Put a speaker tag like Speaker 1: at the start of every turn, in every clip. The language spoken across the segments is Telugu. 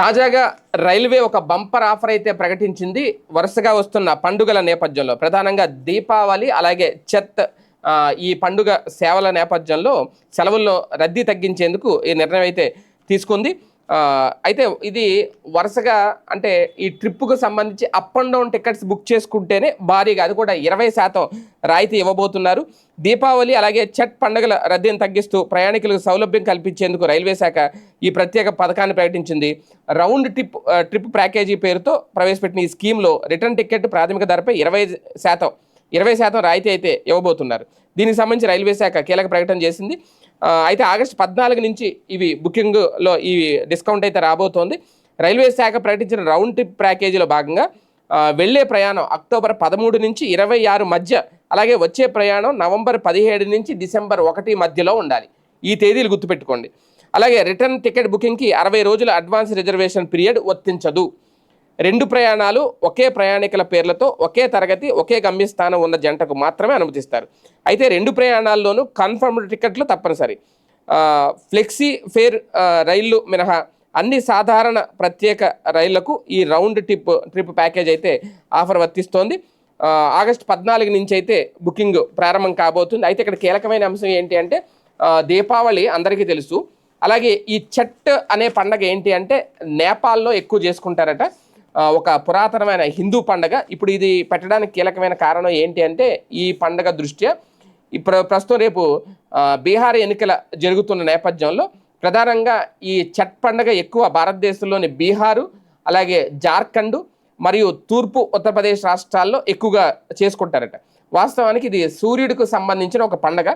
Speaker 1: తాజాగా రైల్వే ఒక బంపర్ ఆఫర్ అయితే ప్రకటించింది. వరుసగా వస్తున్న పండుగల నేపథ్యంలో ప్రధానంగా దీపావళి అలాగే చెత్ ఈ పండుగ సేవల నేపథ్యంలో సెలవుల్లో రద్దీ తగ్గించేందుకు ఈ నిర్ణయం అయితే తీసుకుంది. అయితే ఇది వరుసగా అంటే ఈ ట్రిప్పుకు సంబంధించి up and down tickets book చేసుకుంటేనే భారీగా అది కూడా ఇరవై శాతం రాయితీ ఇవ్వబోతున్నారు. దీపావళి అలాగే చట్ పండుగల రద్దీని తగ్గిస్తూ ప్రయాణికులకు సౌలభ్యం కల్పించేందుకు రైల్వే శాఖ ఈ ప్రత్యేక పథకాన్ని ప్రకటించింది. రౌండ్ ట్రిప్ ట్రిప్ ప్యాకేజీ పేరుతో ప్రవేశపెట్టిన ఈ స్కీమ్లో రిటర్న్ టికెట్ ప్రాథమిక ధరపై ఇరవై శాతం ఇరవై శాతం రాయితీ అయితే ఇవ్వబోతున్నారు. దీనికి సంబంధించి రైల్వే శాఖ కీలక ప్రకటన చేసింది. అయితే ఆగస్టు పద్నాలుగు నుంచి ఇవి బుకింగ్లో ఈ డిస్కౌంట్ అయితే రాబోతోంది. రైల్వే శాఖ ప్రకటించిన రౌండ్ ట్రిప్ ప్యాకేజీలో భాగంగా వెళ్ళే వెళ్ళే ప్రయాణం అక్టోబర్ పదమూడు నుంచి ఇరవై ఆరు మధ్య అలాగే వచ్చే ప్రయాణం నవంబర్ పదిహేడు నుంచి డిసెంబర్ ఒకటి మధ్యలో ఉండాలి. ఈ తేదీలు గుర్తుపెట్టుకోండి. అలాగే రిటర్న్ టికెట్ బుకింగ్కి అరవై రోజుల అడ్వాన్స్ రిజర్వేషన్ పీరియడ్ వర్తించదు. రెండు ప్రయాణాలు ఒకే ప్రయాణికుల పేర్లతో ఒకే తరగతి ఒకే గమ్యస్థానం ఉన్న జంటకు మాత్రమే అనుమతిస్తారు. అయితే రెండు ప్రయాణాల్లోనూ కన్ఫర్మ్డ్ టికెట్లు తప్పనిసరి. ఫ్లెక్సీ ఫేర్ రైళ్ళు మినహా అన్ని సాధారణ ప్రత్యేక రైళ్ళకు ఈ రౌండ్ ట్రిప్ ట్రిప్ ప్యాకేజ్ అయితే ఆఫర్ వర్తిస్తోంది. ఆగస్ట్ పద్నాలుగు నుంచి అయితే బుకింగ్ ప్రారంభం కాబోతుంది. అయితే ఇక్కడ కీలకమైన అంశం ఏంటి అంటే దీపావళి అందరికీ తెలుసు. అలాగే ఈ చట్ అనే పండగ ఏంటి అంటే నేపాల్లో ఎక్కువ చేసుకుంటారట. ఒక పురాతనమైన హిందూ పండగ. ఇప్పుడు ఇది పెట్టడానికి కీలకమైన కారణం ఏంటి అంటే ఈ పండగ దృష్ట్యా ఇప్పుడు ప్రస్తుతం రేపు బీహార్ ఎన్నికల జరుగుతున్న నేపథ్యంలో ప్రధానంగా ఈ చట్ పండగ ఎక్కువ భారతదేశంలోని బీహారు అలాగే జార్ఖండ్ మరియు తూర్పు ఉత్తరప్రదేశ్ రాష్ట్రాల్లో ఎక్కువగా చేసుకుంటారట. వాస్తవానికి ఇది సూర్యుడికి సంబంధించిన ఒక పండగ.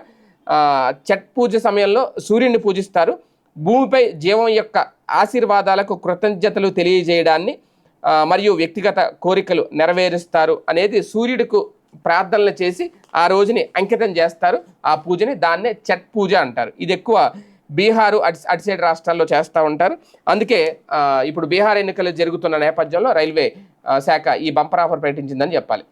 Speaker 1: చట్ పూజ సమయంలో సూర్యుడిని పూజిస్తారు. భూమిపై జీవం యొక్క ఆశీర్వాదాలకు కృతజ్ఞతలు తెలియజేయడాన్ని మరియు వ్యక్తిగత కోరికలు నెరవేరుస్తారు అనేది సూర్యుడికి ప్రార్థనలు చేసి ఆ రోజుని అంకితం చేస్తారు. ఆ పూజని దాన్నే చట్ పూజ అంటారు. ఇది ఎక్కువ బీహారు అటు అటు సైడ్ రాష్ట్రాల్లో చేస్తూ ఉంటారు. అందుకే ఇప్పుడు బీహార్ ఎన్నికలు జరుగుతున్న నేపథ్యంలో రైల్వే శాఖ ఈ బంపర్ ఆఫర్ ప్రకటించిందని చెప్పాలి.